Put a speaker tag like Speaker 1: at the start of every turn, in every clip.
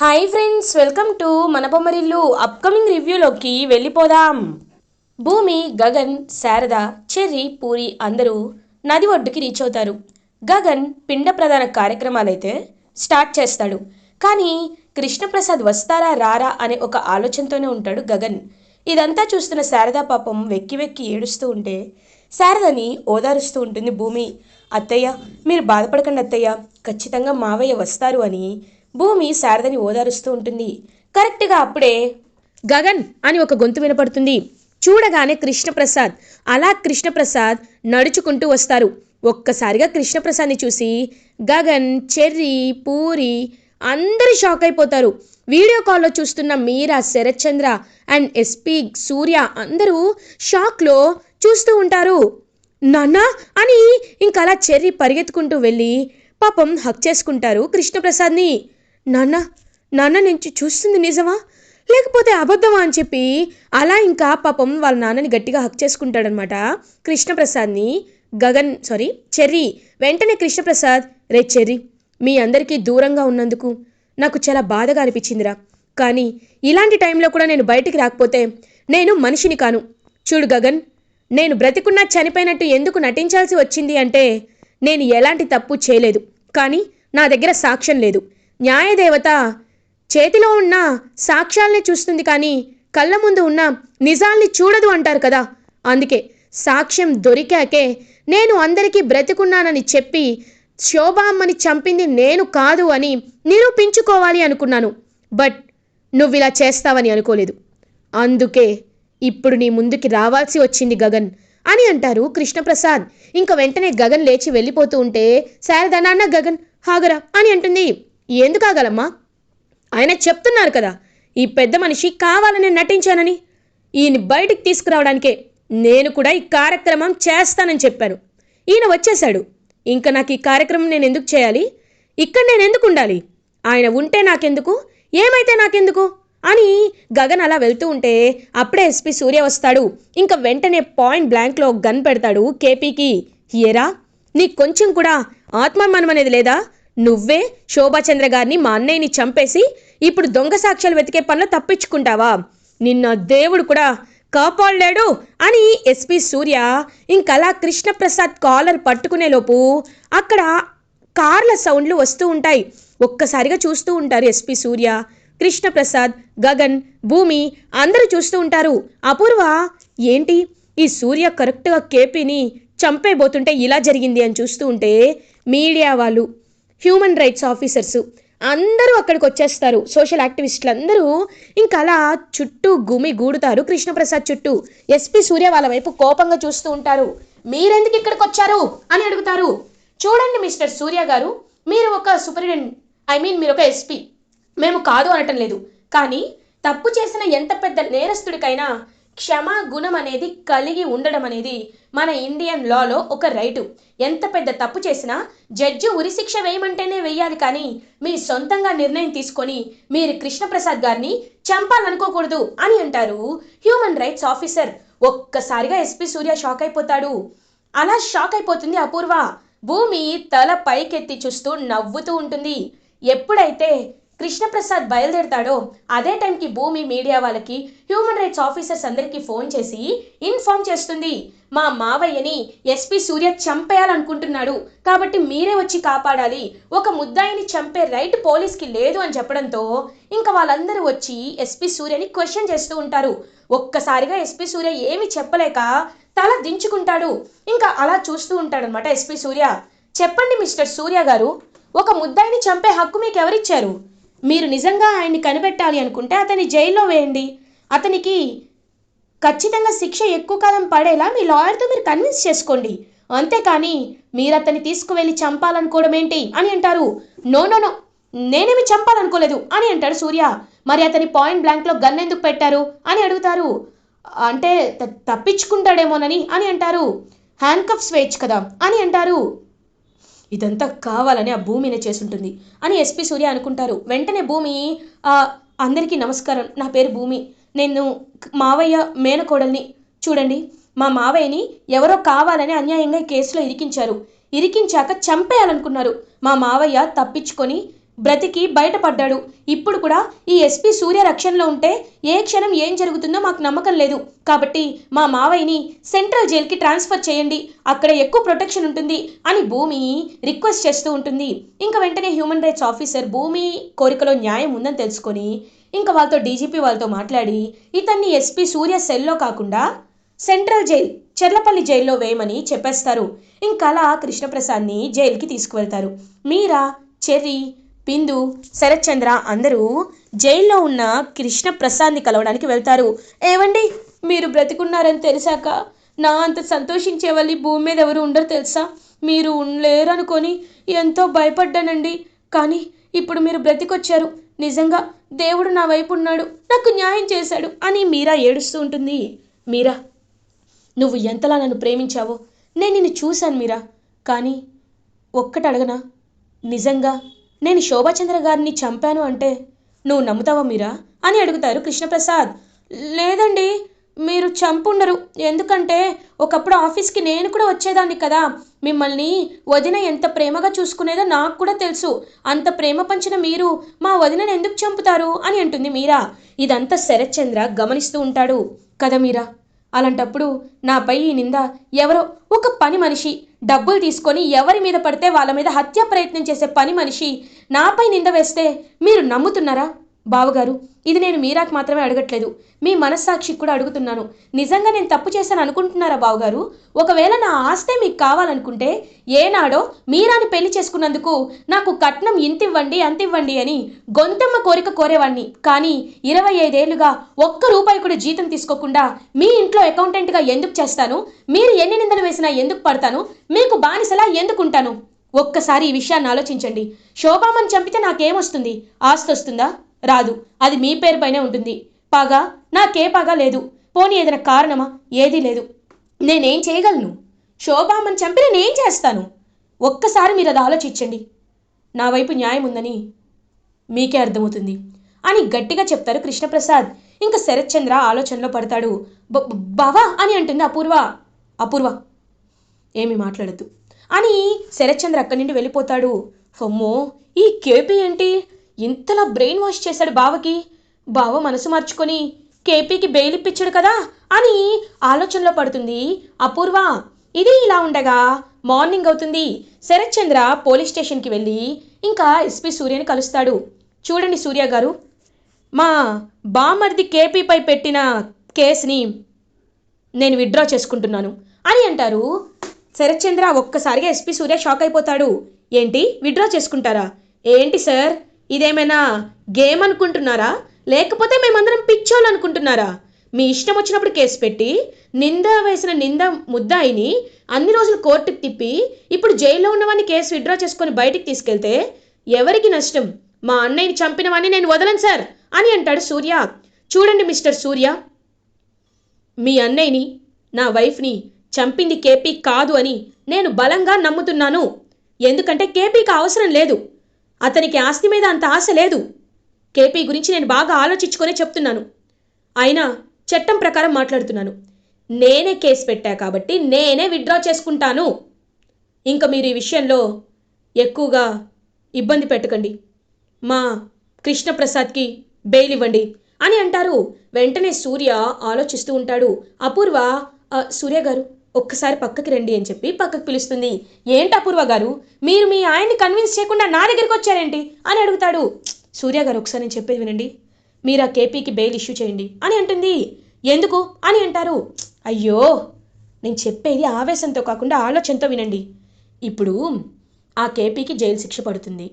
Speaker 1: Hi friends welcome to మన Bommarillu upcoming రివ్యూలోకి వెళ్ళిపోదాం. భూమి గగన్ శారద చెర్రి పూరి అందరూ నది ఒడ్డుకి రీచ్ అవుతారు. గగన్ పిండ ప్రధాన కార్యక్రమాలైతే స్టార్ట్ చేస్తాడు. కానీ కృష్ణప్రసాద్ వస్తారా రారా అనే ఒక ఆలోచనతోనే ఉంటాడు గగన్. ఇదంతా చూస్తున్న శారద పాపం వెక్కి వెక్కి ఏడుస్తూ ఉంటే శారదని ఓదారుస్తూ ఉంటుంది భూమి. అత్తయ్య మీరు బాధపడకండి అత్తయ్య ఖచ్చితంగా మావయ్య వస్తారు అని భూమి శారదని ఓదారుస్తూ ఉంటుంది. కరెక్ట్గా అప్పుడే గగన్ అని ఒక గొంతు వినపడుతుంది. చూడగానే కృష్ణప్రసాద్ అలా కృష్ణప్రసాద్ నడుచుకుంటూ వస్తారు. ఒక్కసారిగా కృష్ణప్రసాద్ని చూసి గగన్ చెర్రీ పూరి అందరూ షాక్ అయిపోతారు. వీడియో కాల్లో చూస్తున్న మీరా శరత్చంద్ర అండ్ ఎస్పీ సూర్య అందరూ షాక్లో చూస్తూ ఉంటారు. నాన్న అని ఇంకా అలా పరిగెత్తుకుంటూ వెళ్ళి పాపం హక్ చేసుకుంటారు కృష్ణప్రసాద్ని. నాన్న నాన్న నుంచి చూస్తుంది నిజమా? లేకపోతే అబద్ధమా అని చెప్పి అలా ఇంకా పాపం వాళ్ళ నాన్నని గట్టిగా హక్ చేసుకుంటాడనమాట కృష్ణప్రసాద్ని. Gagan sorry Cherry. వెంటనే కృష్ణప్రసాద్ రే చెర్రీ మీ అందరికీ దూరంగా ఉన్నందుకు నాకు చాలా బాధగా అనిపించిందిరా. కానీ ఇలాంటి టైంలో కూడా నేను బయటికి రాకపోతే నేను మనిషిని కాను. చూడు గగన్ నేను బ్రతికున్నా చనిపోయినట్టు ఎందుకు నటించాల్సి వచ్చింది అంటే నేను ఎలాంటి తప్పు చేయలేదు. కానీ నా దగ్గర సాక్ష్యం లేదు. న్యాయదేవత చేతిలో ఉన్న సాక్ష్యాల్ని చూస్తుంది కానీ కళ్ళ ముందు ఉన్న నిజాల్ని చూడదు అంటారు కదా. అందుకే సాక్ష్యం దొరికాకే నేను అందరికీ బ్రతికున్నానని చెప్పి శోభామ్మని చంపింది నేను కాదు అని నిరూపించుకోవాలి అనుకున్నాను. బట్ నువ్వు ఇలా చేస్తావని అనుకోలేదు. అందుకే ఇప్పుడు నీ ముందుకి రావాల్సి వచ్చింది గగన్ అని అంటారు కృష్ణప్రసాద్. ఇంక వెంటనే గగన్ లేచి వెళ్ళిపోతూ ఉంటే శారదా నాన్న గగన్ హాగరా అని అంటుంది. ఎందుకు ఆగలమ్మా? ఆయన చెప్తున్నారు కదా ఈ పెద్ద మనిషి కావాలని నటించానని. ఈయన బయటికి తీసుకురావడానికే నేను కూడా ఈ కార్యక్రమం చేస్తానని చెప్పాను ఈయన వచ్చేశాడు. ఇంకా నాకు ఈ కార్యక్రమం నేను ఎందుకు చేయాలి? ఇక్కడ నేను ఎందుకు ఉండాలి? ఆయన ఉంటే నాకెందుకు? ఏమైతే నాకెందుకు? అని గగన్ అలా వెళ్తూ ఉంటే అప్పుడే ఎస్పీ సూర్య వస్తాడు. ఇంకా వెంటనే పాయింట్ బ్లాంక్లో గన్ పెడతాడు కేపీకి. ఏరా నీకు కొంచెం కూడా ఆత్మాభిమానం అనేది లేదా? నువ్వే శోభాచంద్ర గారిని మా అన్నయ్యని చంపేసి ఇప్పుడు దొంగ సాక్ష్యాలు వెతికే పనిలో తప్పించుకుంటావా? నిన్న దేవుడు కూడా కాపాడలేడు అని ఎస్పీ సూర్య ఇంకలా కృష్ణప్రసాద్ కాలర్ పట్టుకునేలోపు అక్కడ కార్ల సౌండ్లు వస్తూ ఉంటాయి. ఒక్కసారిగా చూస్తూ ఉంటారు ఎస్పీ సూర్య కృష్ణప్రసాద్ గగన్ భూమి అందరూ చూస్తూ ఉంటారు. అపూర్వ ఏంటి? ఈ సూర్య కరెక్ట్గా కేపీని చంపేబోతుంటే ఇలా జరిగింది అని చూస్తూ ఉంటే మీడియా వాళ్ళు హ్యూమన్ రైట్స్ ఆఫీసర్స్. అందరూ అక్కడికి వచ్చేస్తారు. సోషల్ యాక్టివిస్టులు అందరూ ఇంకా అలా చుట్టూ గుమి గూడుతారు. కృష్ణప్రసాద్ చుట్టూ ఎస్పీ సూర్య వాళ్ళ వైపు కోపంగా చూస్తూ ఉంటారు. మీరెందుకు ఇక్కడికి వచ్చారు? అని అడుగుతారు. చూడండి మిస్టర్ సూర్య గారు మీరు ఒక సూపరింటెండెంట్ ఐ మీన్ మీరు ఒక ఎస్పీ మేము కాదు అనటం లేదు. కానీ తప్పు చేసిన ఎంత పెద్ద నేరస్తుడికైనా క్షమా గుణం అనేది కలిగి ఉండడం అనేది మన ఇండియన్ లాలో ఒక రైటు. ఎంత పెద్ద తప్పు చేసినా జడ్జి ఉరిశిక్ష వేయమంటేనే వేయాలి కానీ మీ సొంతంగా నిర్ణయం తీసుకొని మీరు కృష్ణప్రసాద్ గారిని చంపాలనుకోకూడదు అని అంటారు హ్యూమన్ రైట్స్ ఆఫీసర్. ఒక్కసారిగా ఎస్పీ సూర్య షాక్ అయిపోతాడు. అలా షాక్ అయిపోతుంది అపూర్వ. భూమి తల పైకెత్తి చూస్తూ నవ్వుతూ ఉంటుంది. ఎప్పుడైతే కృష్ణప్రసాద్ బయలుదేరతాడో అదే టైంకి భూమి మీడియా వాళ్ళకి హ్యూమన్ రైట్స్ ఆఫీసర్స్ అందరికీ ఫోన్ చేసి ఇన్ఫార్మ్ చేస్తుంది. మా మావయ్యని ఎస్పీ సూర్య చంపేయాలనుకుంటున్నాడు. కాబట్టి మీరే వచ్చి కాపాడాలి. ఒక ముద్దాయిని చంపే రైట్ పోలీస్కి లేదు అని చెప్పడంతో ఇంకా వాళ్ళందరూ వచ్చి ఎస్పీ సూర్యని క్వశ్చన్ చేస్తూ ఉంటారు. ఒక్కసారిగా ఎస్పీ సూర్య ఏమి చెప్పలేక తల దించుకుంటాడు. ఇంకా అలా చూస్తూ ఉంటాడనమాట ఎస్పీ సూర్య. చెప్పండి మిస్టర్ సూర్య గారు ఒక ముద్దాయిని చంపే హక్కు మీకు ఎవరిచ్చారు మీరు నిజంగా ఆయన్ని కనిపెట్టాలి అనుకుంటే అతని జైల్లో వేయండి. అతనికి ఖచ్చితంగా శిక్ష ఎక్కువ కాలం పడేలా మీ లాయర్తో మీరు కన్విన్స్ చేసుకోండి. అంతేకాని మీరు అతన్ని తీసుకువెళ్ళి చంపాలనుకోవడం ఏంటి అని అంటారు. నో నో నో నేనేమి చంపాలనుకోలేదు అని అంటాడు సూర్య. మరి అతని పాయింట్ బ్లాంక్లో గన్ ఎందుకు పెట్టారు అని అడుగుతారు. అంటే తప్పించుకుంటాడేమోనని అని అంటారు. హ్యాండ్ కఫ్స్ వేయచ్చు కదా అని అంటారు. ఇదంతా కావాలని ఆ భూమినే చేసుంటుంది అని ఎస్పీ సూర్య అనుకుంటారు. వెంటనే భూమి అందరికీ నమస్కారం. నా పేరు భూమి. నేను మావయ్య మేనకోడల్ని. చూడండి మా మావయ్యని ఎవరో కావాలని అన్యాయంగా కేసులో ఇరికించారు. ఇరికించాక చంపేయాలనుకున్నారు. మా మావయ్య తప్పించుకొని బ్రతికి బయటపడ్డాడు. ఇప్పుడు కూడా ఈ ఎస్పీ సూర్య రక్షణలో ఉంటే ఏ క్షణం ఏం జరుగుతుందో మాకు నమ్మకం లేదు. కాబట్టి మా మావయ్యని సెంట్రల్ జైలుకి ట్రాన్స్ఫర్ చేయండి. అక్కడ ఎక్కువ ప్రొటెక్షన్ ఉంటుంది అని భూమి రిక్వెస్ట్ చేస్తూ ఉంటుంది. ఇంకా వెంటనే హ్యూమన్ రైట్స్ ఆఫీసర్ భూమి కోరికలో న్యాయం ఉందని తెలుసుకొని ఇంకా వాళ్ళతో డీజీపీ వాళ్ళతో మాట్లాడి ఇతన్ని ఎస్పీ సూర్య సెల్లో కాకుండా సెంట్రల్ జైల్ చెర్లపల్లి జైల్లో వేయమని చెప్పేస్తారు. ఇంకలా కృష్ణప్రసాద్ని జైలుకి తీసుకువెళ్తారు. మీరా చెర్రీ బిందు శరత్చంద్ర అందరూ జైల్లో ఉన్న కృష్ణప్రసాద్ని కలవడానికి వెళ్తారు. ఏవండి? మీరు బ్రతికున్నారని తెలిసాక నా అంత సంతోషించే వాళ్ళు భూమి మీద ఎవరు ఉండరు తెలుసా? మీరు ఉండలేరనుకొని ఎంతో భయపడ్డానండి. కానీ ఇప్పుడు మీరు బ్రతికొచ్చారు. నిజంగా దేవుడు నా వైపు ఉన్నాడు. నాకు న్యాయం చేశాడు అని మీరా ఏడుస్తూ ఉంటుంది. మీరా నువ్వు ఎంతలా నన్ను ప్రేమించావో? నేను నిన్ను చూశాను మీరా. కానీ ఒక్కటి అడగనా నిజంగా నేను శోభాచంద్ర గారిని చంపాను అంటే నువ్వు నమ్ముతావా మీరా? అని అడుగుతారు కృష్ణప్రసాద్. లేదండి మీరు చంపుండరు. ఎందుకంటే ఒకప్పుడు ఆఫీస్కి నేను కూడా వచ్చేదాన్ని కదా. మిమ్మల్ని వదిన ఎంత ప్రేమగా చూసుకునేదో నాకు కూడా తెలుసు. అంత ప్రేమ పంచిన మీరు మా వదినని ఎందుకు చంపుతారు? అని అంటుంది మీరా. ఇదంతా శరత్చంద్ర గమనిస్తూ ఉంటాడు. కదా మీరా? అలాంటప్పుడు నాపై ఈ నింద ఎవరో ఒక పని మనిషి డబ్బులు తీసుకొని ఎవరి మీద పడితే వాళ్ళ మీద హత్య ప్రయత్నం చేసే పని మనిషి నాపై నింద వేస్తే మీరు నమ్ముతున్నారా? బావగారు ఇది నేను మీరాకు మాత్రమే అడగట్లేదు. మీ మనస్సాక్షికి కూడా అడుగుతున్నాను. నిజంగా నేను తప్పు చేశాను అనుకుంటున్నారా బావగారు? ఒకవేళ నా ఆస్తే మీకు కావాలనుకుంటే ఏనాడో మీరాని పెళ్ళి చేసుకున్నందుకు నాకు కట్నం ఇంతివ్వండి అంతివ్వండి అని గొంతమ్మ కోరిక కోరేవాణ్ణి. కానీ ఇరవై ఐదేళ్ళుగా ఒక్క రూపాయి కూడా జీతం తీసుకోకుండా మీ ఇంట్లో అకౌంటెంట్గా ఎందుకు చేస్తాను? మీరు ఎన్ని నిందలు వేసినా ఎందుకు పడతాను? మీకు బానిసలా ఎందుకు ఉంటాను? ఒక్కసారి ఈ విషయాన్ని ఆలోచించండి. శోభామని చంపితే నాకేమొస్తుంది? ఆస్తి వస్తుందా? రాదు. అది మీ పేరు పైనే ఉంటుంది. పగ? నాకే పగ లేదు. పోనీ ఏదైనా కారణమా? ఏదీ లేదు. నేనేం చేయగలను? శోభామని చంపి నేనేం చేస్తాను? ఒక్కసారి మీరు అది ఆలోచించండి. నా వైపు న్యాయం ఉందని మీకే అర్థమవుతుంది. అని గట్టిగా చెప్తారు కృష్ణప్రసాద్. ఇంకా శరత్చంద్ర ఆలోచనలో పడతాడు. "బ- బావా అని అంటుంది అపూర్వ. అపూర్వ ఏమి మాట్లాడద్దు. అని శరత్చంద్ర అక్కడి నుండి వెళ్ళిపోతాడు. అమ్మో ఈ కేపీ ఏంటి ఇంతలా బ్రెయిన్ వాష్ చేశాడు బావకి? బావ మనసు మార్చుకొని కేపీకి బెయిల్ ఇప్పించాడు కదా అని ఆలోచనలో పడుతుంది అపూర్వ. ఇది ఇలా ఉండగా మార్నింగ్ అవుతుంది. శరత్చంద్ర పోలీస్ స్టేషన్కి వెళ్ళి ఇంకా ఎస్పీ సూర్యని కలుస్తాడు. చూడండి సూర్య గారు. మా బామర్ది కేపీపై పెట్టిన కేసుని నేను విత్డ్రా చేసుకుంటున్నాను అని అంటారు. శరత్చంద్ర ఒక్కసారిగా ఎస్పీ సూర్య షాక్ అయిపోతాడు. ఏంటి? విత్డ్రా చేసుకుంటారా? ఏంటి సార్? ఇదేమైనా గేమ్ అనుకుంటున్నారా? లేకపోతే మేమందరం పిచ్చోళ్ళు అనుకుంటున్నారా? మీ ఇష్టం వచ్చినప్పుడు కేసు పెట్టి నింద వేసిన నింద ముద్దాయిని అన్ని రోజులు కోర్టుకు తిప్పి ఇప్పుడు జైల్లో ఉన్నవాడిని కేసు విత్డ్రా చేసుకొని బయటికి తీసుకెళ్తే ఎవరికి నష్టం? మా అన్నయ్యని చంపినవాడిని నేను వదలను సార్ అని అంటాడు సూర్య. చూడండి మిస్టర్ సూర్య. మీ అన్నయ్యని నా వైఫ్ని చంపింది కేపీ కాదు అని నేను బలంగా నమ్ముతున్నాను. ఎందుకంటే కేపీకి అవసరం లేదు. అతనికి ఆస్తి మీద అంత ఆశ లేదు. కేపీ గురించి నేను బాగా ఆలోచించుకొని చెప్తున్నాను. అయినా చట్టం ప్రకారం మాట్లాడుతున్నాను. నేనే కేసు పెట్టా కాబట్టి నేనే విత్డ్రా చేసుకుంటాను. ఇంకా మీరు ఈ విషయంలో ఎక్కువగా ఇబ్బంది పెట్టకండి. మా కృష్ణప్రసాద్కి బెయిల్ ఇవ్వండి అని అంటారు. వెంటనే సూర్య ఆలోచిస్తూ ఉంటాడు. అపూర్వ సూర్య గారు. ఒక్కసారి పక్కకి రండి అని చెప్పి పక్కకి పిలుస్తుంది. ఏంటి అపూర్వ గారు? మీరు మీ ఆయన్ని కన్విన్స్ చేయకుండా నా దగ్గరికి వచ్చారేంటి? అని అడుగుతాడు. సూర్య గారు ఒకసారి నేను చెప్పేది వినండి. మీరు ఆ కేపీకి బెయిల్ ఇష్యూ చేయండి అని అంటుంది. ఎందుకు? అని అంటారు. అయ్యో నేను చెప్పేది ఆవేశంతో కాకుండా ఆలోచనతో వినండి. ఇప్పుడు ఆ కేపీకి జైలు శిక్ష పడుతుంది.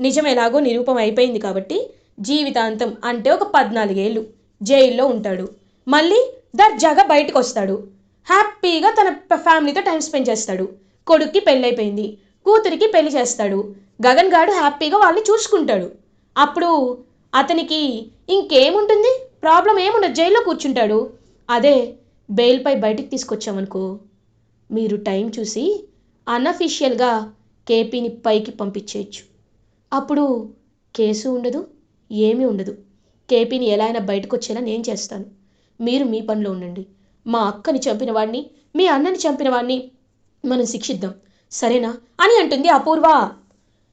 Speaker 1: నిజం ఎలాగో నిరూపం అయిపోయింది కాబట్టి జీవితాంతం అంటే ఒక పద్నాలుగేళ్ళు జైల్లో ఉంటాడు. మళ్ళీ దర్జాగా బయటకు వస్తాడు హ్యాపీగా తన ఫ్యామిలీతో టైం స్పెండ్ చేస్తాడు. కొడుక్కి పెళ్ళైపోయింది. కూతురికి పెళ్ళి చేస్తాడు. గగన్ గాడు హ్యాపీగా వాళ్ళని చూసుకుంటాడు. అప్పుడు అతనికి ఇంకేముంటుంది? ప్రాబ్లం ఏముండదు. జైల్లో కూర్చుంటాడు. అదే బెయిల్పై బయటికి తీసుకొచ్చామనుకో. మీరు టైం చూసి అన్అఫీషియల్గా కేపీని పైకి పంపించేయచ్చు. అప్పుడు కేసు ఉండదు ఏమీ ఉండదు. కేపీని ఎలా అయినా బయటకు వచ్చేలా నేను చేస్తాను. మీరు మీ పనిలో ఉండండి. మా అక్కని చంపిన వాడిని మీ అన్నని చంపిన వాడిని మనం శిక్షిద్దాం. సరేనా? అని అంటుంది అపూర్వ.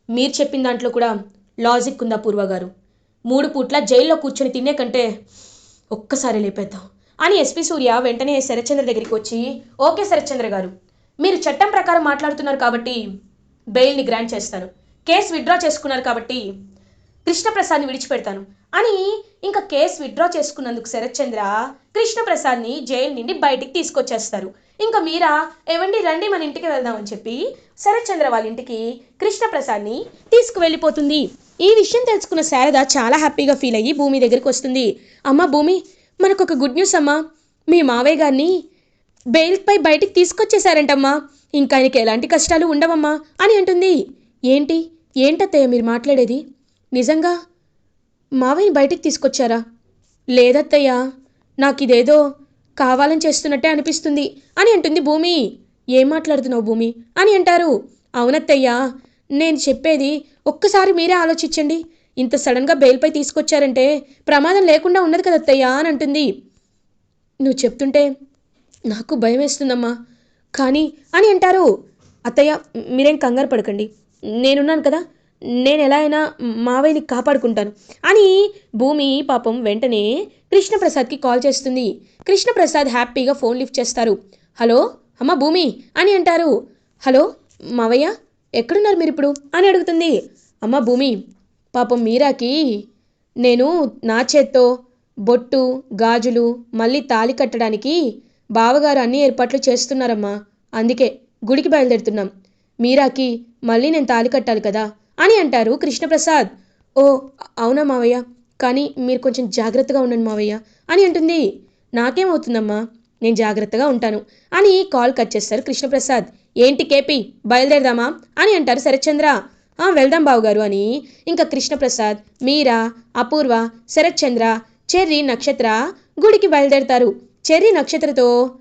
Speaker 1: మీరు చెప్పిన దాంట్లో కూడా లాజిక్ ఉంది పూర్వ గారు? మూడు పూట్ల జైల్లో కూర్చొని తినే కంటే ఒక్కసారి లేపేద్దాం. అని ఎస్పీ సూర్య వెంటనే శరత్చంద్ర దగ్గరికి వచ్చి ఓకే శరత్చంద్ర గారు మీరు చట్టం ప్రకారం మాట్లాడుతున్నారు కాబట్టి బెయిల్ని గ్రాంట్ చేస్తాను కేసు విత్డ్రా చేసుకున్నారు కాబట్టి కృష్ణప్రసాద్ని విడిచిపెడతాను. అని ఇంకా కేసు విత్డ్రా చేసుకున్నందుకు శరత్చంద్ర కృష్ణప్రసాద్ని జైలు నుండి బయటికి తీసుకొచ్చేస్తారు. ఇంకా మీరా ఏవండి రండి మన ఇంటికి వెళ్దామని చెప్పి శరత్చంద్ర వాళ్ళ ఇంటికి కృష్ణప్రసాద్ని తీసుకువెళ్ళిపోతుంది. ఈ విషయం తెలుసుకున్న శారద చాలా హ్యాపీగా ఫీల్ అయ్యి భూమి దగ్గరికి వస్తుంది. అమ్మ భూమి మనకు ఒక గుడ్ న్యూస్ అమ్మా. మీ మావయ్య గారిని బెయిల్పై బయటికి తీసుకొచ్చేశారంటమ్మా. ఇంకా ఆయనకి ఎలాంటి కష్టాలు ఉండవమ్మా అని అంటుంది. ఏంటి? ఏంటత్తయ్య మీరు మాట్లాడేది? నిజంగా మావయ్యని బయటికి తీసుకొచ్చారా? లేదత్తయ్య నాకు ఇదేదో కావాలని చేస్తున్నట్టే అనిపిస్తుంది అని అంటుంది భూమి. ఏం మాట్లాడుతున్నావు భూమి? అని అంటారు. అవునత్తయ్యా నేను చెప్పేది ఒక్కసారి మీరే ఆలోచించండి. ఇంత సడన్గా బెయిల్పై తీసుకొచ్చారంటే ప్రమాదం లేకుండా ఉన్నది కదా అత్తయ్యా అని అంటుంది. నువ్వు చెప్తుంటే నాకు భయం వేస్తుందమ్మా కానీ అని అంటారు. అత్తయ్య మీరేం కంగారు పడకండి. నేనున్నాను కదా నేను ఎలా అయినా మావయ్యని కాపాడుకుంటాను. అని భూమి పాపం వెంటనే కృష్ణప్రసాద్కి కాల్ చేస్తుంది. కృష్ణప్రసాద్ హ్యాపీగా ఫోన్ లిఫ్ట్ చేస్తారు. హలో అమ్మ భూమి అని అంటారు. హలో మావయ్య ఎక్కడున్నారు మీరు ఇప్పుడు అని అడుగుతుంది. అమ్మ భూమి పాపం మీరాకి నేను నా చేత్తో బొట్టు గాజులు మళ్ళీ తాళి కట్టడానికి బావగారు అన్ని ఏర్పాట్లు చేస్తున్నారమ్మా. అందుకే గుడికి బయలుదేరుతున్నాం. మీరాకి మళ్ళీ నేను తాళి కట్టాలి కదా. అని అంటారు కృష్ణప్రసాద్. ఓ అవునా మావయ్య? కానీ మీరు కొంచెం జాగ్రత్తగా ఉండండి మావయ్య. అని అంటుంది. నాకేమవుతుందమ్మా? నేను జాగ్రత్తగా ఉంటాను. అని కాల్ కట్ చేస్తారు కృష్ణప్రసాద్. ఏంటి కేపీ? బయలుదేరదామా? అని అంటారు శరత్చంద్ర. వెళ్దాం బావుగారు అని. ఇంకా కృష్ణప్రసాద్ మీరా అపూర్వ శరత్చంద్ర చెర్రి నక్షత్ర గుడికి బయలుదేరతారు. చెర్రి నక్షత్రతో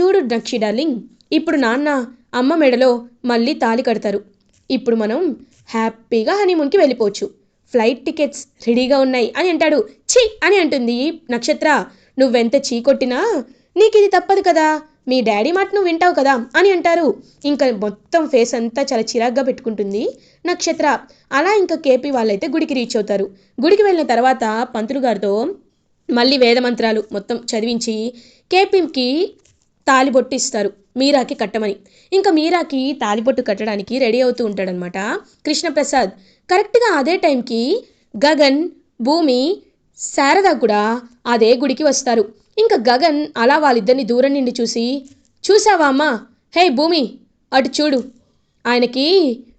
Speaker 1: చూడు నక్షి డార్లింగ్. ఇప్పుడు నాన్న అమ్మ మెడలో మళ్ళీ తాళి కడతారు. ఇప్పుడు మనం హ్యాపీగా హనీమూన్కి వెళ్ళిపోవచ్చు. ఫ్లైట్ టికెట్స్ రెడీగా ఉన్నాయి అని అంటాడు. ఛీ! అని అంటుంది నక్షత్ర. నువ్వెంత చీ కొట్టినా నీకు ఇది తప్పదు కదా. మీ డాడీ మాట నువ్వు వింటావు కదా అని అంటారు. ఇంకా మొత్తం ఫేస్ అంతా చాలా చిరాగ్గా పెట్టుకుంటుంది నక్షత్ర. అలా ఇంకా కేపీ వాళ్ళైతే గుడికి రీచ్ అవుతారు. గుడికి వెళ్ళిన తర్వాత పంతులు గారితో మళ్ళీ వేదమంత్రాలు మొత్తం చదివించి కేపీకి తాలిబొట్టిస్తారు మీరాకి కట్టమని. ఇంకా మీరాకి తాలిబొట్టు కట్టడానికి రెడీ అవుతూ ఉంటాడనమాట కృష్ణప్రసాద్. కరెక్ట్గా అదే టైంకి గగన్ భూమి శారద కూడా అదే గుడికి వస్తారు. ఇంకా గగన్ అలా వాళ్ళిద్దరిని దూరం నుండి చూసి చూసావా అమ్మా? హే భూమి అటు చూడు. ఆయనకి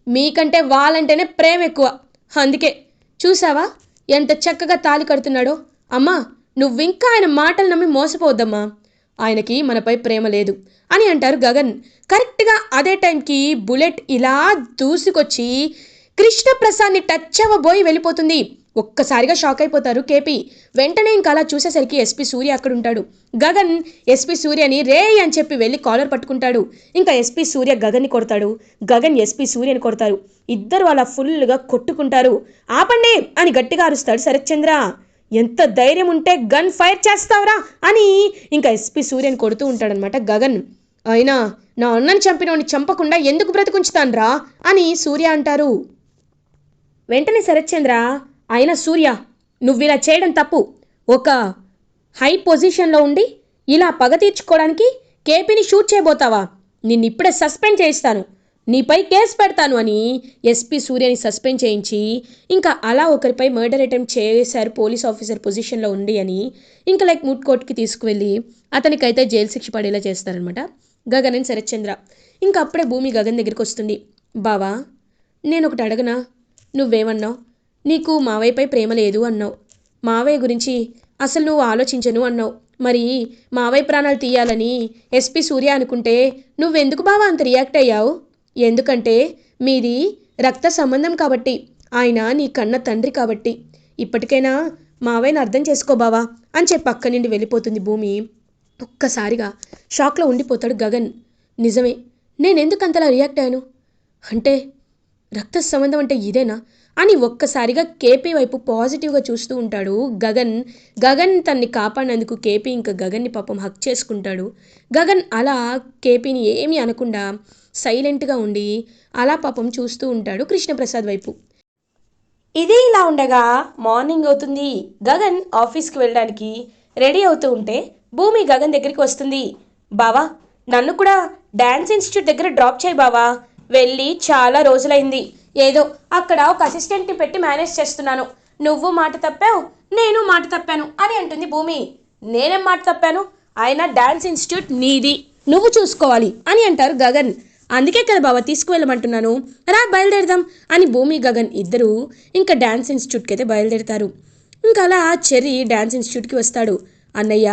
Speaker 1: మీకంటే వాళ్ళంటేనే ప్రేమ ఎక్కువ. అందుకే చూసావా? ఎంత చక్కగా తాలి కడుతున్నాడో. అమ్మా నువ్వింకా ఆయన మాటలు నమ్మి మోసపోవద్దమ్మా. ఆయనకి మనపై ప్రేమ లేదు. అని అంటారు గగన్. కరెక్ట్గా అదే టైంకి బుల్లెట్ ఇలా దూసుకొచ్చి కృష్ణప్రసాద్ని టచ్ అవ్వబోయి వెళ్ళిపోతుంది. ఒక్కసారిగా షాక్ అయిపోతారు కేపీ. వెంటనే ఇంకా అలా చూసేసరికి ఎస్పీ సూర్య అక్కడ ఉంటాడు. గగన్ ఎస్పీ సూర్యని రే అని చెప్పి వెళ్ళి కాలర్ పట్టుకుంటాడు. ఇంకా ఎస్పీ సూర్య గగన్ని కొడతాడు. గగన్ ఎస్పీ సూర్యని కొడతారు. ఇద్దరు అలా ఫుల్గా కొట్టుకుంటారు. ఆపండి అని గట్టిగా అరుస్తాడు శరత్చంద్ర. ఎంత ధైర్యం ఉంటే గన్ ఫైర్ చేస్తావురా అని ఇంకా ఎస్పీ సూర్యని కొడుతూ ఉంటాడనమాట గగన్. అయినా నా అన్నని చంపినోని చంపకుండా ఎందుకు బ్రతికుంచుతాన్రా? అని సూర్య అంటారు. వెంటనే శరత్చంద్ర అయినా సూర్య నువ్వు ఇలా చేయడం తప్పు. ఒక హై పొజిషన్లో ఉండి ఇలా పగ తీర్చుకోవడానికి కేపీని షూట్ చేయబోతావా? నిన్ను ఇప్పుడే సస్పెండ్ చేయిస్తాను. నీపై కేసు పెడతాను అని ఎస్పీ సూర్యని సస్పెండ్ చేయించి ఇంకా అలా ఒకరిపై మర్డర్ అటెంప్ట్ చేశారు పోలీస్ ఆఫీసర్ పొజిషన్లో ఉండి అని ఇంకా లైక్ మూట్ కోర్టుకి తీసుకువెళ్ళి అతనికైతే జైలు శిక్ష పడేలా చేస్తారనమాట గగన్ అండ్ శరత్చంద్ర. ఇంకా అప్పుడే భూమి గగన్ దగ్గరికి వస్తుంది. బావా నేను ఒకటి అడగనా? నువ్వేమన్నావు? నీకు మావయ్యపై ప్రేమ లేదు అన్నావు. మావయ్య గురించి అసలు నువ్వు ఆలోచించను అన్నావు. మరి మావయ్య ప్రాణాలు తీయాలని ఎస్పీ సూర్య అనుకుంటే నువ్వెందుకు బావా అంత రియాక్ట్ అయ్యావు? ఎందుకంటే మీది రక్త సంబంధం కాబట్టి ఆయన నీ కన్న తండ్రి కాబట్టి. ఇప్పటికైనా మావయ్యను అర్థం చేసుకో బావా అని చెప్పి పక్క నుండి వెళ్ళిపోతుంది భూమి. ఒక్కసారిగా షాక్లో ఉండిపోతాడు గగన్. నిజమే నేనెందుకు అంతలా రియాక్ట్ అయ్యాను? అంటే రక్త సంబంధం అంటే ఇదేనా? అని ఒక్కసారిగా కేపీ వైపు పాజిటివ్గా చూస్తూ ఉంటాడు గగన్. గగన్ తన్ని కాపాడినందుకు కేపీ ఇంకా గగన్ని పాపం హక్ చేసుకుంటాడు. గగన్ అలా కేపీని ఏమీ అనకుండా సైలెంట్గా ఉండి అలా పాపం చూస్తూ ఉంటాడు కృష్ణప్రసాద్ వైపు. ఇది ఇలా ఉండగా మార్నింగ్ అవుతుంది. గగన్ ఆఫీస్కి వెళ్ళడానికి రెడీ అవుతూ ఉంటే భూమి గగన్ దగ్గరికి వస్తుంది. బావా నన్ను కూడా డ్యాన్స్ ఇన్స్టిట్యూట్ దగ్గర డ్రాప్ చేయి బావా. వెళ్ళి చాలా రోజులైంది. ఏదో అక్కడ ఒక అసిస్టెంట్ని పెట్టి మేనేజ్ చేస్తున్నాను. నువ్వు మాట తప్పావు నేను మాట తప్పాను అని అంటుంది భూమి. నేనేం మాట తప్పాను? ఆయన డ్యాన్స్ ఇన్స్టిట్యూట్ నీది. నువ్వు చూసుకోవాలి అని అంటారు గగన్. అందుకే కదా బావ తీసుకువెళ్ళమంటున్నాను. రా బయలుదేరదాం అని భూమి గగన్ ఇద్దరు ఇంకా డ్యాన్స్ ఇన్స్టిట్యూట్కి అయితే బయలుదేరుతారు. ఇంకా అలా చెర్రీ డ్యాన్స్ ఇన్స్టిట్యూట్కి వస్తాడు. అన్నయ్య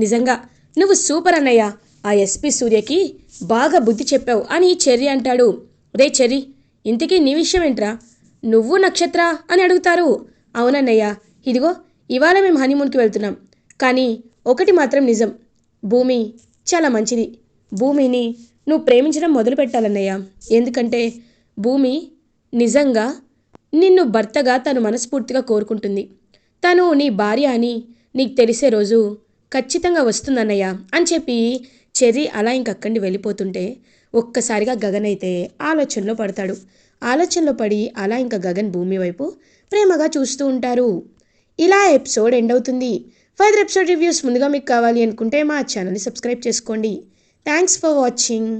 Speaker 1: నిజంగా నువ్వు సూపర్ అన్నయ్య ఆ ఎస్పి సూర్యకి బాగా బుద్ధి చెప్పావు అని చెర్రి అంటాడు. రే చెర్రి ఇంతకీ నీ విషయం ఏంట్రా? నువ్వు నక్షత్ర? అని అడుగుతారు. అవునన్నయ్య ఇదిగో ఇవాళ మేము హనీమూన్కి వెళ్తున్నాం. కానీ ఒకటి మాత్రం నిజం భూమి చాలా మంచిది. భూమిని నువ్వు ప్రేమించడం మొదలు పెట్టాలన్నయ్య. ఎందుకంటే భూమి నిజంగా నిన్ను భర్తగా తను మనస్ఫూర్తిగా కోరుకుంటుంది. తను నీ భార్య అని నీకు తెలిసే రోజు ఖచ్చితంగా వస్తుందన్నయ్య అని చెప్పి చెర్రీ అలా ఇంకక్కడి వెళ్ళిపోతుంటే ఒక్కసారిగా గగన్ అయితే ఆలోచనలో పడతాడు. ఆలోచనలో పడి అలా ఇంకా గగన్ భూమి వైపు ప్రేమగా చూస్తూ ఉంటారు. ఇలా ఎపిసోడ్ ఎండ్ అవుతుంది. ఫర్దర్ ఎపిసోడ్ రివ్యూస్ ముందుగా మీకు కావాలి అనుకుంటే మా ఛానల్ని సబ్స్క్రైబ్ చేసుకోండి. Thanks for watching.